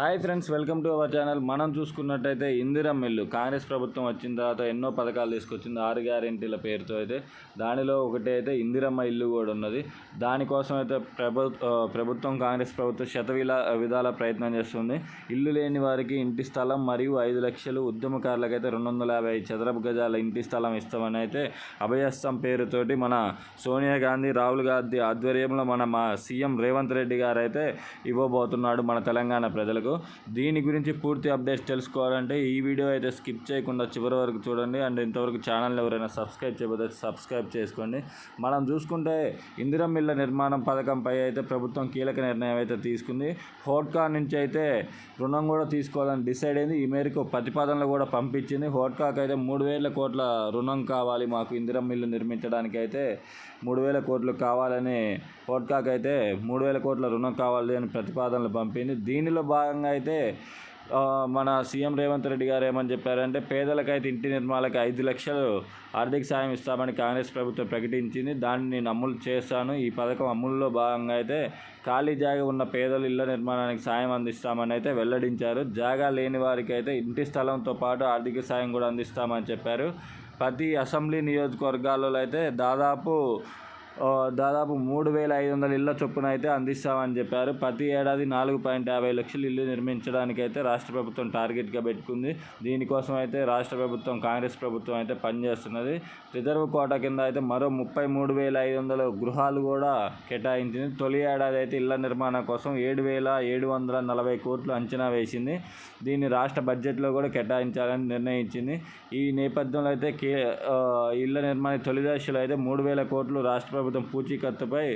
Hi friends welcome to our channel. మనం చూసుకున్నట్టయితే ఇందిరం mill Congress ప్రభుత్వం వచ్చిన తర్వాత ఎన్నో పథకాలు తీసుకొచ్చింది ఆరు గ్యారెంటీల పేరుతో అయితే. దానిలో ఒకటి అయితే ఇందిరమ్మ ఇల్లు కూడా ఉన్నది. దానికోసం అయితే ప్రభు ప్రభుత్వం కాంగ్రెస్ ప్రభుత్వం శతవిల విధాల ప్రయత్నం చేస్తుంది. ఇల్లు లేని వారికి ఇంటి స్థలం మరియు ఐదు లక్షలు ఉద్యమకారులకు అయితే రెండు వందల యాభై చదరపు గజాల ఇంటి స్థలం ఇస్తామని అయితే అభయస్థం పేరుతోటి మన సోనియా గాంధీ రాహుల్ గాంధీ ఆధ్వర్యంలో మన మా సీఎం రేవంత్ రెడ్డి గారు అయితే ఇవ్వబోతున్నాడు మన తెలంగాణ ప్రజలకు. దీని గురించి పూర్తి అప్డేట్స్ తెలుసుకోవాలంటే ఈ వీడియో అయితే స్కిప్ చేయకుండా చివరి వరకు చూడండి. అండ్ ఇంతవరకు ఛానల్ ఎవరైనా సబ్స్క్రైబ్ చేయబోతే సబ్స్క్రైబ్ చేసుకోండి. మనం చూసుకుంటే ఇందిరం ఇళ్ళ నిర్మాణం పథకంపై అయితే ప్రభుత్వం కీలక నిర్ణయం అయితే తీసుకుంది. హోట్కా నుంచి అయితే రుణం కూడా తీసుకోవాలని డిసైడ్ అయింది. ఈ మేరకు ప్రతిపాదనలు కూడా పంపించింది. హోట్కాకి అయితే మూడు వేల కోట్ల రుణం కావాలి. మాకు ఇందిరం మిల్లు నిర్మించడానికి అయితే మూడు వేల కోట్లు కావాలని హోట్కాకి అయితే మూడు వేల కోట్ల రుణం కావాలి అని ప్రతిపాదనలు పంపింది. దీనిలో భాగంగా అయితే మన సీఎం రేవంత్ రెడ్డి గారు ఏమని చెప్పారంటే పేదలకైతే ఇంటి నిర్మాణాలకు ఐదు లక్షలు ఆర్థిక సాయం ఇస్తామని కాంగ్రెస్ ప్రభుత్వం ప్రకటించింది. దాన్ని నేను అమలు చేస్తాను ఈ పథకం అమలులో భాగంగా అయితే ఖాళీ జాగా ఉన్న పేదలు ఇళ్ళ నిర్మాణానికి సాయం అందిస్తామని అయితే వెల్లడించారు. జాగా లేని వారికి అయితే ఇంటి స్థలంతో పాటు ఆర్థిక సాయం కూడా అందిస్తామని చెప్పారు. ప్రతి అసెంబ్లీ నియోజకవర్గాలలో అయితే దాదాపు దాదాపు మూడు వేల ఐదు వందల ఇళ్ళ చొప్పున అయితే అందిస్తామని చెప్పారు. ప్రతి ఏడాది నాలుగు పాయింట్ యాభై లక్షలు ఇల్లు నిర్మించడానికి అయితే రాష్ట్ర ప్రభుత్వం టార్గెట్గా పెట్టుకుంది. దీనికోసం అయితే రాష్ట్ర ప్రభుత్వం కాంగ్రెస్ ప్రభుత్వం అయితే పనిచేస్తున్నది. రిజర్వ్ కోట కింద అయితే మరో ముప్పై మూడు వేల ఐదు వందల గృహాలు కూడా కేటాయించింది. తొలి ఏడాది అయితే ఇళ్ళ నిర్మాణం కోసం ఏడు వేల ఏడు వందల నలభై కోట్లు అంచనా వేసింది. దీన్ని రాష్ట్ర బడ్జెట్లో కూడా కేటాయించాలని నిర్ణయించింది. ఈ నేపథ్యంలో అయితే కే ఇళ్ళ నిర్మాణ తొలి దశలో అయితే మూడు వేల కోట్లు రాష్ట్ర ప్రభుత్వం పూచీకత్తుపై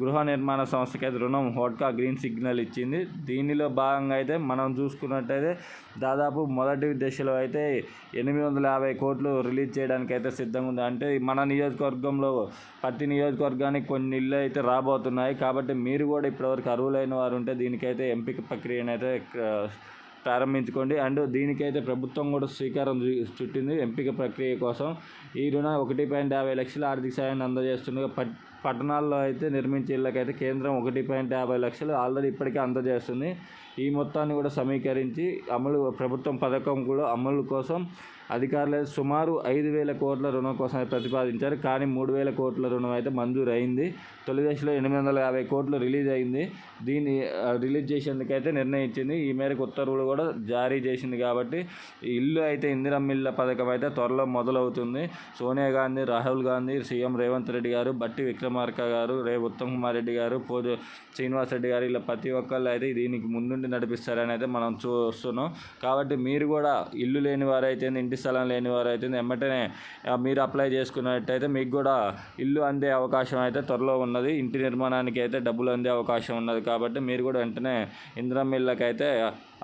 గృహ నిర్మాణ సంస్థకి రుణం హోట్కా గ్రీన్ సిగ్నల్ ఇచ్చింది. దీనిలో భాగంగా అయితే మనం చూసుకున్నట్టయితే దాదాపు మొదటి దశలో అయితే ఎనిమిది వందల యాభై కోట్లు రిలీజ్ చేయడానికి అయితే సిద్ధంగా ఉంది. అంటే మన నియోజకవర్గంలో ప్రతి నియోజకవర్గానికి కొన్ని ఇళ్ళు అయితే రాబోతున్నాయి. కాబట్టి మీరు కూడా ఇప్పటివరకు అర్హులైన వారు ఉంటే దీనికైతే ఎంపిక ప్రక్రియను అయితే ప్రారంభించుకోండి. అండ్ దీనికైతే ప్రభుత్వం కూడా శ్రీకారం చుట్టింది. ఎంపిక ప్రక్రియ కోసం ఈ రుణం ఒకటి పాయింట్ యాభై లక్షల ఆర్థిక సాయాన్ని అందజేస్తుండగా పట్టణాల్లో అయితే నిర్మించే ఇళ్ళకైతే కేంద్రం ఒకటి పాయింట్ యాభై లక్షలు ఆల్రెడీ ఇప్పటికే అందజేస్తుంది. ఈ మొత్తాన్ని కూడా సమీకరించి అమలు ప్రభుత్వం పథకం కూడా అమలు కోసం అధికారులు అయితే సుమారు ఐదు వేల కోట్ల రుణం కోసం ప్రతిపాదించారు. కానీ మూడు వేల కోట్ల రుణం అయితే మంజూరు అయింది తొలి దశలో ఎనిమిది వందల యాభై కోట్లు రిలీజ్ అయింది. దీన్ని రిలీజ్ రిలీజ్ చేసేందుకైతే నిర్ణయించింది. ఈ మేరకు ఉత్తర్వులు కూడా జారీ చేసింది కాబట్టి ఇల్లు అయితే ఇందిరమ్మ ఇళ్ళ పథకం అయితే త్వరలో మొదలవుతుంది. సోనియా గాంధీ రాహుల్ గాంధీ సీఎం రేవంత్ రెడ్డి గారు బట్టి విక్రమ్ విక్రమార్క గారు రేపు ఉత్తమ్ కుమార్ రెడ్డి గారు పోదు శ్రీనివాస్ రెడ్డి గారు ఇలా ప్రతి ఒక్కళ్ళు అయితే దీనికి ముందుండి నడిపిస్తారని అయితే మనం చూస్తున్నాం. కాబట్టి మీరు కూడా ఇల్లు లేని వారైతే ఇంటి స్థలం లేని వారైతే వెంటనే మీరు అప్లై చేసుకున్నట్టయితే మీకు కూడా ఇల్లు అందే అవకాశం అయితే త్వరలో ఉన్నది. ఇంటి నిర్మాణానికి అయితే డబ్బులు అందే అవకాశం ఉన్నది. కాబట్టి మీరు కూడా వెంటనే ఇంద్రం ఇళ్ళకి అయితే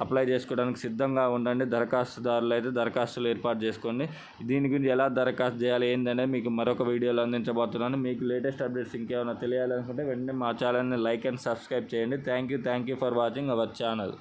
అప్లై చేసుకోవడానికి సిద్ధంగా ఉండండి. దరఖాస్తుదారులు అయితే దరఖాస్తులు ఏర్పాటు చేసుకోండి. దీని గురించి ఎలా దరఖాస్తు చేయాలి ఏందనేది మీకు మరొక వీడియోలో అందించబోతున్నాను. మీకు లేటెస్ట్ అప్డేట్ అప్డేట్స్ ఇంకేమైనా తెలియాలనుకుంటే వెంటనే మా ఛానల్ని లైక్ అండ్ సబ్స్క్రైబ్ చేయండి. Thank you thank you for watching our channel.